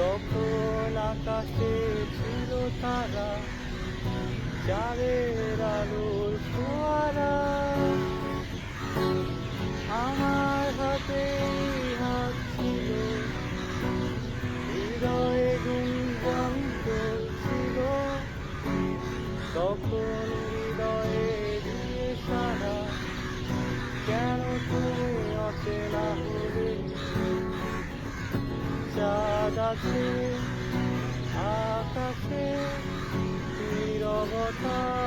তখন আকাশে ছিল তারা চারের আলোর ছোয়ারা আমার হাতে হাত ছিল, হৃদয়ে গুঞ্জন ছিল। তখন হৃদয়ে দিয়ে সারা, কেন তুমি অচেনা হলে? চাঁদ আকাশে নীরবতা